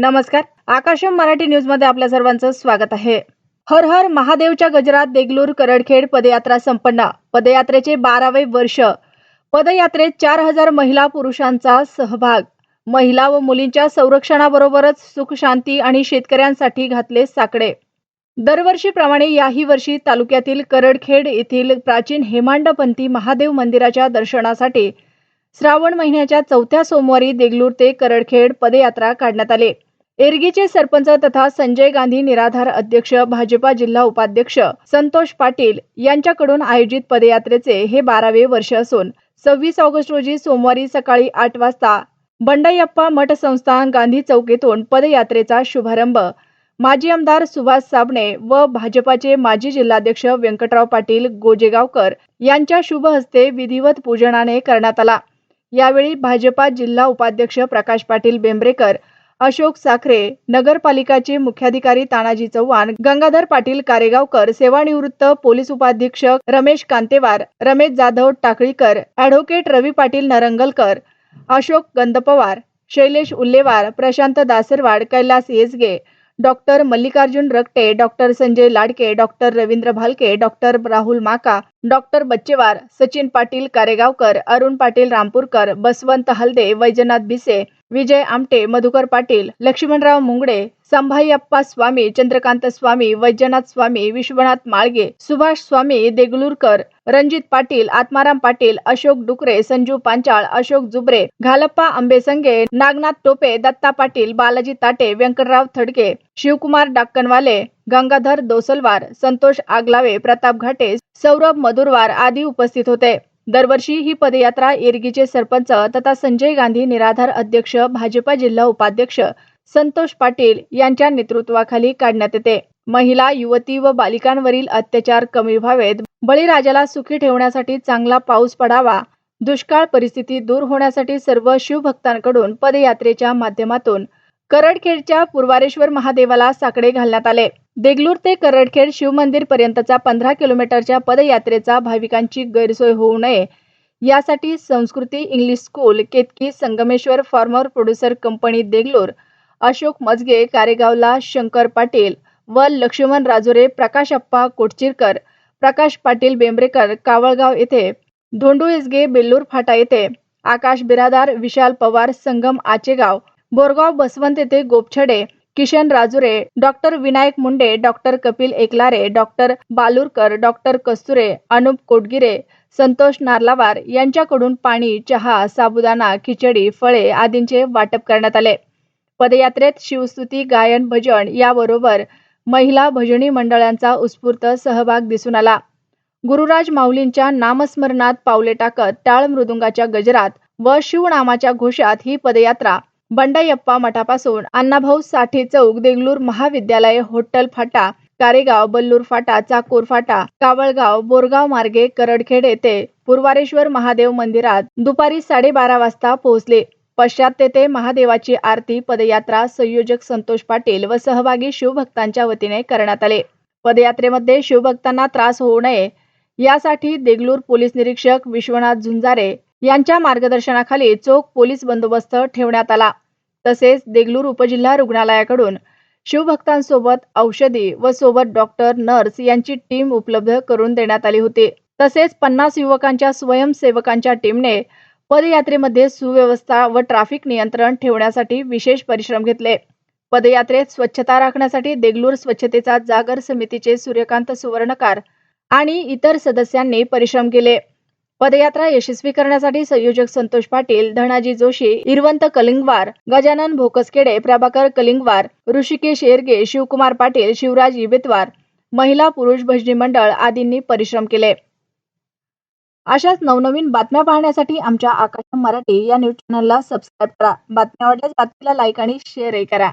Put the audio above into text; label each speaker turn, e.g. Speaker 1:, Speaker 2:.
Speaker 1: नमस्कार. आकाशम मराठी न्यूजमध्ये आपल्या सर्वांचं स्वागत आहे. हर हर महादेवच्या गजरात देगलूर करडखेड पदयात्रा संपन्न. पदयात्रेचे बारावे वर्ष. पदयात्रेत चार हजार महिला पुरुषांचा सहभाग. महिला व मुलींच्या संरक्षणाबरोबरच सुख शांती आणि शेतकऱ्यांसाठी घातले साकडे. दरवर्षीप्रमाणे याही वर्षी तालुक्यातील करडखेड येथील प्राचीन हेमांडपंथी महादेव मंदिराच्या दर्शनासाठी श्रावण महिन्याच्या चौथ्या सोमवारी देगलूर ते करडखेड पदयात्रा काढण्यात आली. एरगीचे सरपंच तथा संजय गांधी निराधार अध्यक्ष भाजपा जिल्हा उपाध्यक्ष संतोष पाटील यांच्याकडून आयोजित पदयात्रेचे हे बारावे वर्ष असून सव्वीस ऑगस्ट रोजी सोमवारी सकाळी आठ वाजता बंडायप्पा मठ संस्थान गांधी चौक येथून पदयात्रेचा शुभारंभ. माजी आमदार सुभाष साबणे व भाजपाचे माजी जिल्हाध्यक्ष व्यंकटराव पाटील गोजेगावकर यांच्या शुभ हस्ते विधिवत पूजनाने करण्यात आला. यावेळी भाजपा जिल्हा उपाध्यक्ष प्रकाश पाटील बेंबरेकर अशोक साखरे नगरपालिकाचे मुख्याधिकारी तानाजी चव्हाण गंगाधर पाटील कारेगावकर सेवानिवृत्त पोलीस उपाधीक्षक Ramesh Kantewar Ramesh Jadhav Takalikar advocate Ravi Patil Narangalkar Ashok Gandapwar Shailesh Ullewar Prashant Dasarwad Kailas Yesge doctor Mallikarjun Rakte doctor Sanjay Ladke doctor Ravindra Bhalke doctor Rahul Maka doctor Bachchewar Sachin Patil Karegaonkar Arun Patil Rampurkar Baswant Halde Vaijnath Bhise Vijay Amte Madhukar Patil Laxmanrao Mungde Sambhaiappa Swami Chandrakant Swami Vaijnath Swami Vishwanath Malge Subhash Swami Deglurkar Ranjit Patil Atmaram Patil Ashok Dukre Sanju Panchal Ashok Jubre Ghalappa Ambesange Nagnath Tope Datta Patil Balaji Tate Vyankatrao Thadke Shivakumar डाक्कनवाले Gangadhar दोसलवार Santosh Aglave Pratap घाटे सौरभ मधुरवार आदी उपस्थित होते. दरवर्षी ही पदयात्रा येरगीचे सरपंच तथा संजय गांधी निराधार अध्यक्ष भाजपा जिल्हा उपाध्यक्ष संतोष पाटील यांच्या नेतृत्वाखाली काढण्यात येते. महिला युवती व बालिकांवरील अत्याचार कमी व्हावेत. बळीराजाला सुखी ठेवण्यासाठी चांगला पाऊस पडावा. दुष्काळ परिस्थिती दूर होण्यासाठी सर्व शिवभक्तांकडून पदयात्रेच्या माध्यमातून करडखेडच्या पूर्वारेश्वर महादेवाला साकडे घालण्यात आले. देगलूर ते करडखेड शिवमंदिर पर्यंतचा पंधरा किलोमीटरच्या पदयात्रेचा भाविकांची गैरसोय होऊ नये. यासाठी Sanskriti English school Ketaki Sangameshwar farmer producer company Deglur Ashok Majge कारेगावला Shankar Patil व लक्ष्मण राजुरे प्रकाशप्पा कोटचिरकर प्रकाश पाटील बेंबरेकर कावळगाव येथे धोंडू इसगे बेल्लूर फाटा येथे आकाश बिरादार विशाल पवार संगम आचेगाव बोरगाव बसवंत येथे Gopchhade Kishan Rajure doctor Vinayak Munde doctor Kapil Eklare doctor Balurkar doctor Kasture Anup Kotgire Santosh Narlawar यांच्याकडून पाणी चहा साबुदाणा खिचडी फळे आदींचे वाटप करण्यात आले. पदयात्रेत शिवस्तुती गायन भजन याबरोबर महिला भजनी मंडळांचा उत्स्फूर्त सहभाग दिसून आला. गुरुराज माऊलींच्या नामस्मरणात पावले टाकत टाळ मृदुंगाच्या गजरात व शिवनामाच्या घोषात ही पदयात्रा बंडायप्पा मठापासून अण्णाभाऊ साठे चौक देगलूर महाविद्यालय होटल फाटा कारेगाव बल्लूर फाटा चाकूर फाटा कावळगाव बोरगाव मार्गे करडखेड येथे पूर्वारेश्वर महादेव मंदिरात दुपारी साडेबारा वाजता पोहोचले. पश्चात तेथे महादेवाची आरती पदयात्रा संयोजक संतोष पाटील व सहभागी शिवभक्तांच्या वतीने करण्यात आले. पदयात्रेमध्ये शिवभक्तांना त्रास होऊ नये यासाठी देगलूर पोलीस निरीक्षक विश्वनाथ झुंजारे यांच्या मार्गदर्शनाखाली चोख पोलीस बंदोबस्त ठेवण्यात आला. तसेच देगलूर उपजिल्हा रुग्णालयाकडून शिवभक्तांसोबत औषधी व सोबत डॉक्टर नर्स यांची टीम उपलब्ध करून देण्यात आली होती. तसेच पन्नास युवकांच्या स्वयंसेवकांच्या टीमने पदयात्रेमध्ये सुव्यवस्था व ट्रॅफिक नियंत्रण ठेवण्यासाठी विशेष परिश्रम घेतले. पदयात्रेत स्वच्छता राखण्यासाठी देगलूर स्वच्छतेचा जागर समितीचे सूर्यकांत सुवर्णकार आणि इतर सदस्यांनी परिश्रम केले. पदयात्रा यशस्वी करण्यासाठी संयोजक संतोष पाटील धनाजी जोशी इरवंत कलिंगवार गजानन भोकसकेडे प्रभाकर कलिंगवार ऋषिकेश येरगे शिवकुमार पाटील शिवराज इबेतवार महिला पुरुष भजनी मंडळ आदींनी परिश्रम केले. अशाच नवनवीन बातम्या पाहण्यासाठी आमच्या आकाश मराठी या न्यूज चॅनलला सबस्क्राईब करा. बातम्या आवडल्यास बातमीला लाईक आणि शेअरही करा.